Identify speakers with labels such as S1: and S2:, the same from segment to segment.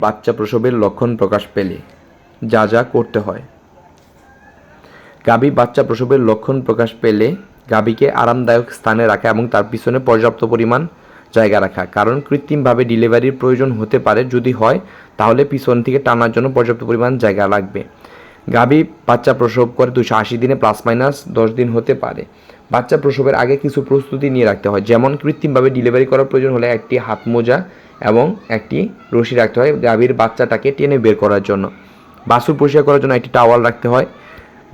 S1: বাচ্চা প্রসবের লক্ষণ প্রকাশ পেলে। যা যা করতে হয়। গাভী বাচ্চা প্রসবের লক্ষণ প্রকাশ পেলে গাভীকে আরামদায়ক স্থানে রাখা এবং তার পিছনে পর্যাপ্ত পরিমাণ জায়গা রাখা। কারণ কৃত্রিমভাবে ডেলিভারির প্রয়োজন হতে পারে। যদি হয়, তাহলে পিছন থেকে টানার জন্য পর্যাপ্ত পরিমাণ জায়গা লাগবে। গাভী বাচ্চা প্রসব করে দুশো আশি দিনে প্লাস মাইনাস দশ দিন হতে পারে। বাচ্চা প্রসবের আগে কিছু প্রস্তুতি নিয়ে রাখতে হয়, যেমন কৃত্রিমভাবে ডেলিভারি করার প্রয়োজন হলে একটি হাত মোজা এবং একটি রশি রাখতে হয় গাভীর বাচ্চাটাকে টেনে বের করার জন্য। বাছুর পরিষ্কার করার জন্য একটি টাওয়াল রাখতে হয়,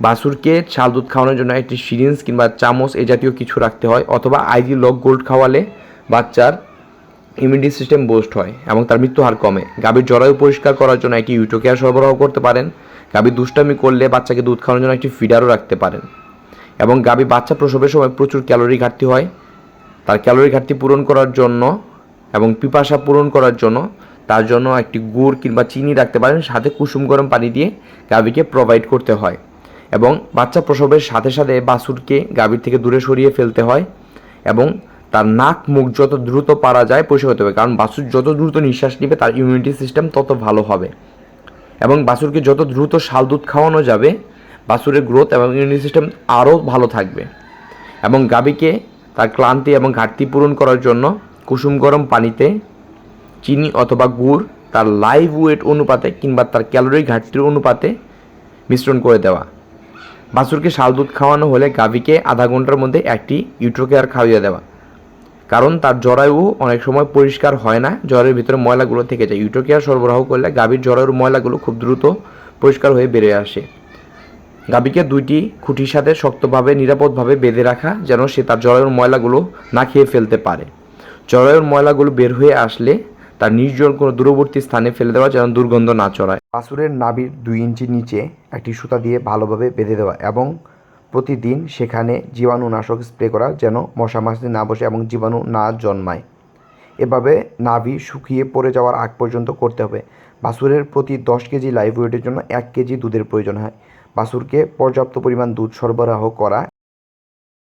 S1: বাছুরকে ছাল দুধ খাওয়ানোর জন্য একটি সিরিঞ্জ কিংবা চামচ এ জাতীয় কিছু রাখতে হয় অথবা আইডি লক গোল্ড খাওয়ালে বাচ্চার ইমিউনিটি সিস্টেম বুস্ট হয় এবং তার মৃত্যু হার কমে। গাভীর জরায়ু পরিষ্কার করার জন্য একটি ইউটোকেয়ার সরবরাহ করতে পারেন গাভী দুষ্টামি করলে বাচ্চাকে দুধ খাওয়ানোর জন্য একটি ফিডারও রাখতে পারেন। এবং গাভী বাচ্চা প্রসবের সময় প্রচুর ক্যালোরি ঘাটতি হয়। তার ক্যালোরি ঘাটতি পূরণ করার জন্য এবং পিপাসা পূরণ করার জন্য তার জন্য একটি গুড় কিংবা চিনি রাখতে পারেন, সাথে কুসুম গরম পানি দিয়ে গাভীকে প্রোভাইড করতে হয়। এবং বাচ্চা প্রসবের সাথে সাথে বাছুরকে গাভীর থেকে দূরে সরিয়ে ফেলতে হয় এবং তার নাক মুখ যত দ্রুত পারা যায় পরিষ্কার হতে হবে। কারণ বাছুর যত দ্রুত নিঃশ্বাস নেবে, তার ইমিউনিটি সিস্টেম তত ভালো হবে। এবং বাছুরকে যত দ্রুত শাল দুধ খাওয়ানো যাবে, বাছুরের গ্রোথ এবং ইমিউনিটি সিস্টেম আরও ভালো থাকবে। এবং গাভীকে তার ক্লান্তি এবং ঘাটতি পূরণ করার জন্য কুসুম গরম পানিতে চিনি অথবা গুড় তার লাইভ ওয়েট অনুপাতে কিংবা তার ক্যালোরি ঘাটতির অনুপাতে মিশ্রণ করে দেওয়া। বাছুরকে শাল দুধ খাওয়ানো হলে গাভীকে আধা ঘণ্টার মধ্যে একটি ইউট্রোকেয়ার খাওয়িয়ে দেওয়া। কারণ তার জরায়ু অনেক সময় পরিষ্কার হয় না। জ্বরের ভিতরে ময়লাগুলো থেকে যায়। ইউটোকিয়া সরবরাহ করলে গাভীর জরায়ুর ময়লাগুলো খুব দ্রুত পরিষ্কার হয়ে বেড়ে আসে। গাভীকে দুইটি খুঁটির সাথে শক্তভাবে, নিরাপদভাবে বেঁধে রাখা যেন সে তার জরায়ুর ময়লাগুলো না খেয়ে ফেলতে পারে। জরায়ুর ময়লাগুলো বের হয়ে আসলে তার নির্জন কোনো দূরবর্তী স্থানে ফেলে দেওয়া যেন দুর্গন্ধ না চড়ায় বাছুরের নাভির দুই ইঞ্চি নিচে একটি সুতা দিয়ে ভালোভাবে বেঁধে দেওয়া এবং প্রতিদিন সেখানে জীবাণুনাশক স্প্রে করা যেন মশা মাছি না বসে এবং জীবাণু না জন্মায়। এভাবে নাভি শুকিয়ে পড়ে যাওয়ার আগ পর্যন্ত করতে হবে। বাছুরের প্রতি দশ কেজি লাইভ ওয়েটের জন্য এক কেজি দুধের প্রয়োজন হয়। বাছুরকে পর্যাপ্ত পরিমাণ দুধ সরবরাহ করা